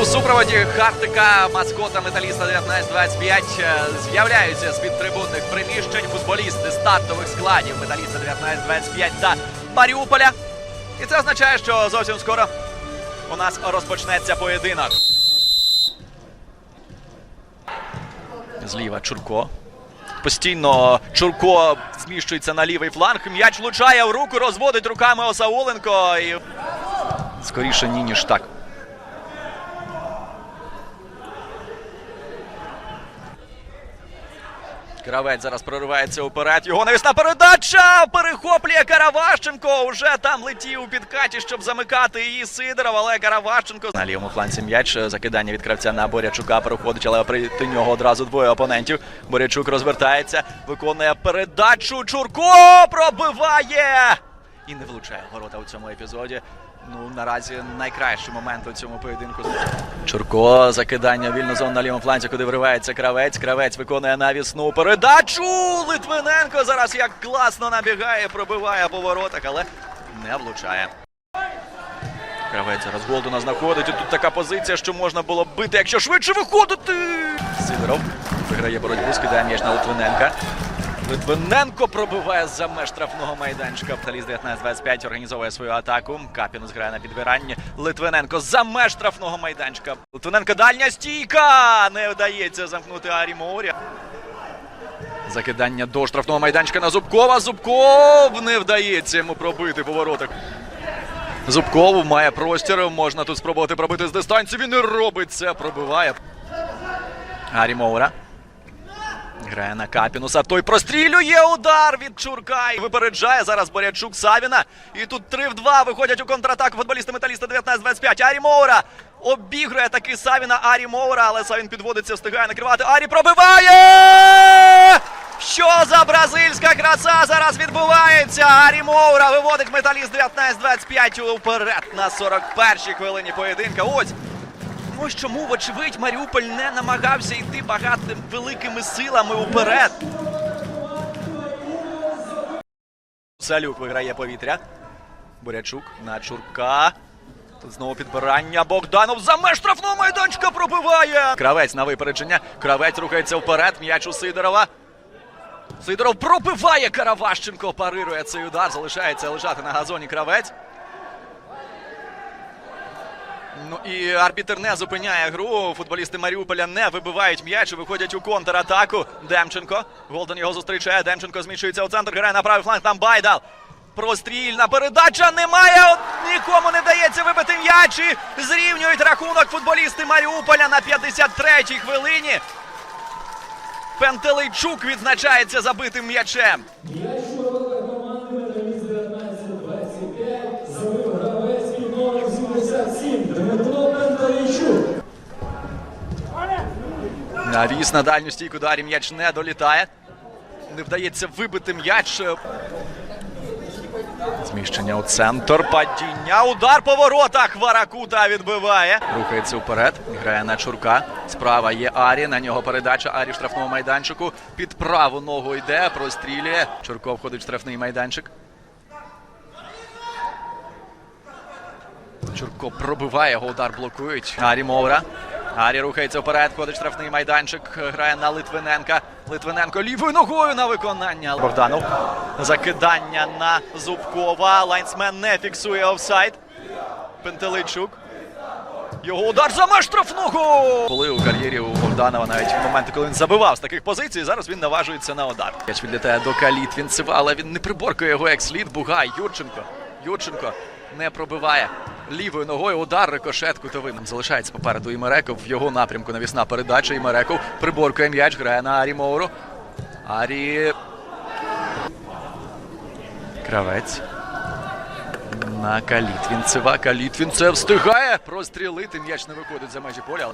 у супроводі Хартика, маскота металіста 1925 е, з'являються з-під трибунних приміщень футболісти стартових складів металіста 1925 та Маріуполя. І це означає, що зовсім скоро у нас розпочнеться поєдинок. Зліва Чурко. Постійно Чурко зміщується на лівий фланг. М'яч влучає в руку, розводить руками Осауленко. І... Скоріше ні, ніж так. Кравець зараз проривається уперед. Його навісна передача! Перехоплює Караващенко. Уже там летів у підкаті, щоб замикати її Сидоров, але Караващенко. На лівому фланці м'яч. Закидання від кравця на Борячука переходить, але проти нього одразу двоє опонентів. Борячук розвертається, виконує передачу. Чурко пробиває! І не влучає ворота у цьому епізоді. Ну, наразі найкращий момент у цьому поєдинку. Чурко закидання вільно зон на лівому фланці, куди вривається кравець. Кравець виконує навісну передачу. Литвиненко зараз як класно набігає, пробиває по воротах, але не влучає. Кравець зараз Голдуна знаходить. І тут така позиція, що можна було бити, якщо швидше виходити. Сидоров виграє боротьбу, скидає м'яч на Литвиненка. Литвиненко пробиває за меж штрафного майданчика. Таліс 19-25 організовує свою атаку. Капінус грає на підбиранні. Литвиненко за меж штрафного майданчика. Литвиненко дальня стійка! Не вдається замкнути Арі Моурі. Закидання до штрафного майданчика на Зубкова. Зубков не вдається йому пробити по. Зубков має простір. Можна тут спробувати пробити з дистанції. Він не робить це. Пробиває. Арі Моура. Грає на Капінуса. Той прострілює удар від Чурка. І випереджає зараз Борячук Савіна. І тут 3 в 2 виходять у контратаку футболісти металіста 19-25. Арі Моура обігрує таки Савіна Арі Моура, але Савін підводиться, встигає накривати. Арі пробиває! Що за бразильська краса зараз відбувається? Арі Моура виводить металіст 19-25 уперед на 41-й хвилині поєдинка. Ось Ось чому, вочевидь, Маріуполь не намагався йти багатим великими силами уперед. Салюк виграє повітря. Бурячук на Чурка. Тут знову підбирання. Богданов за меж штрафного майданчика пробиває. Кравець на випередження. Кравець рухається вперед. М'яч у Сидорова. Сидоров пробиває Караващенко. Парирує цей удар. Залишається лежати на газоні кравець. Ну і арбітер не зупиняє гру. Футболісти Маріуполя не вибивають м'яч виходять у контратаку. Демченко. Голден його зустрічає. Демченко зміщується у центр. Грає на правий фланг. Там Байдал. Прострільна передача немає. Нікому не дається вибити м'яч. І Зрівнюють рахунок футболісти Маріуполя на 53-й хвилині. Пентелейчук відзначається забитим м'ячем. Навіс на дальню стійку дарі м'яч не долітає. Не вдається вибити м'яч. Зміщення у центр. Падіння. Удар по воротах. Варакута відбиває. Рухається вперед. Грає на Чурка. Справа є Арі. На нього передача. Арі в штрафному майданчику. Під праву ногу йде. Прострілює. Чурко входить в штрафний майданчик. Чурко пробиває, його удар блокують. Арі Мовра. Арі рухається вперед, входить штрафний майданчик, грає на Литвиненка. Литвиненко лівою ногою на виконання. Богданов. Закидання на Зубкова. Лайнсмен не фіксує офсайд. Пентеличук. Його удар за меж штрафного! Були у кар'єрі у Богданова навіть моменти, коли він забивав з таких позицій. Зараз він наважується на удар. М'яч відлітає до Калітвінцева, але він не приборкує його як слід. Бугай, Юрченко. Юрченко не пробиває лівою ногою. Удар рикошет кутовим. Залишається попереду Імереков. В його напрямку навісна передача. Імереков приборкує м'яч, грає на Арі Моуру. Арі. Кравець. На Калітвінцева. Калітвінцев встигає прострілити. М'яч не виходить за межі поля.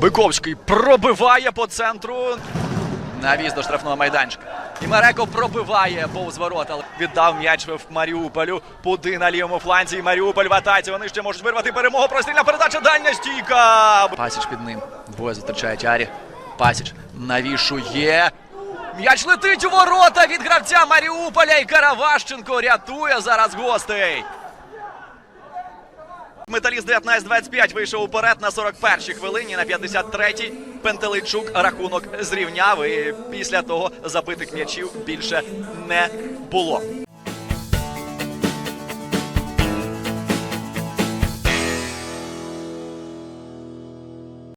Биковський пробиває по центру. Навіз до штрафного майданчика. І Мареков пробиває повз ворота. віддав м'яч в Маріуполю. Пуди на лівому фланзі. І Маріуполь в атаці. Вони ще можуть вирвати перемогу. Прострільна передача. Дальня стійка. Пасіч під ним. Двоє зустрічають Арі. Пасіч навішує. М'яч летить у ворота від гравця Маріуполя. І Караващенко рятує зараз гостей. Металіст 19-25 вийшов уперед на 41-й хвилині. На 53-й Пентелейчук рахунок зрівняв. І після того забитих м'ячів більше не було.